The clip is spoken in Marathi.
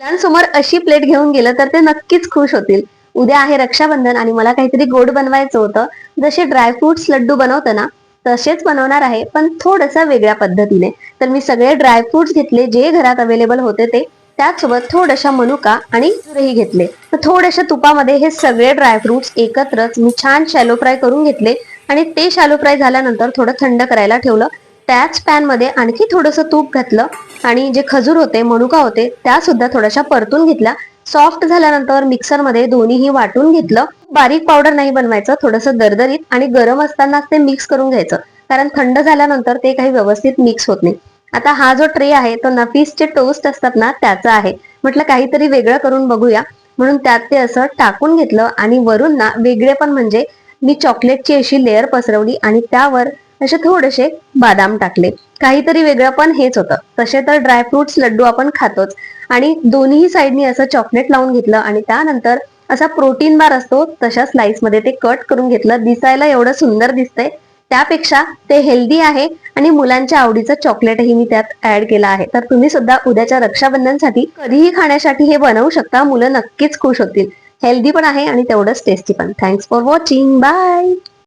मुलांसमोर अशी प्लेट घेऊन गेलं तर ते नक्कीच खुश होतील. उद्या आहे रक्षाबंधन आणि मला काहीतरी गोड बनवायचं होतं. जसे ड्रायफ्रुट्स लड्डू बनवतो ना तसेच बनवणार आहे पण थोडंसं वेगळ्या पद्धतीने. तर मी सगळे ड्रायफ्रुट्स घेतले जे घरात अवेलेबल होते ते. त्याचसोबत थोड्याशा मनुका आणि खजूरही घेतले. तर थोड्याशा तुपामध्ये हे सगळे ड्रायफ्रुट्स एकत्रच मी छान शॅलो फ्राय करून घेतले. आणि ते शॅलो फ्राय झाल्यानंतर थोडं थंड करायला ठेवलं. त्याच पॅनमध्ये आणखी थोडंसं तूप घातलं. आणि जे खजूर होते मनुका होते त्या सुद्धा थोड्याशा परतून घेतल्या. सॉफ्ट झाल्यानंतर मिक्सरमध्ये दोन्हीही वाटून घेतलं. बारीक पावडर नाही बनवायचं थोडंसं दरदरीत आणि गरम असतानाच ते मिक्स करून घ्यायचं. कारण थंड झाल्यानंतर ते काही व्यवस्थित मिक्स होत नाही. आता हा जो ट्रे आहे तो नफीसचे टोस्ट असतात ना त्याचा आहे. म्हटलं काहीतरी वेगळं करून बघूया. म्हणून त्यात ते असं टाकून घेतलं आणि वरून ना वेगळे पण म्हणजे मी चॉकलेटची अशी लेअर पसरवली आणि त्यावर असे थोडेसे बादाम टाकले. काहीतरी वेगळं पण हेच होतं. तसे तर ड्रायफ्रुट्स लड्डू आपण खातोच. आणि दोन्ही साईडनी असं चॉकलेट लावून घेतलं आणि त्यानंतर असा प्रोटीन बार असतो तशा स्लाइसमध्ये ते कट करून घेतलं. दिसायला एवढं सुंदर दिसतंय. त्यापेक्षा ते हेल्दी आहे आणि मुलांच्या आवडीचं चॉकलेटही मी त्यात ऍड केलं आहे. तर तुम्ही सुद्धा उद्याच्या रक्षाबंधनसाठी कधीही खाण्यासाठी हे बनवू शकता. मुलं नक्कीच खुश होतील. हेल्दी पण आहे आणि तेवढंच टेस्टी पण. Thanks for watching bye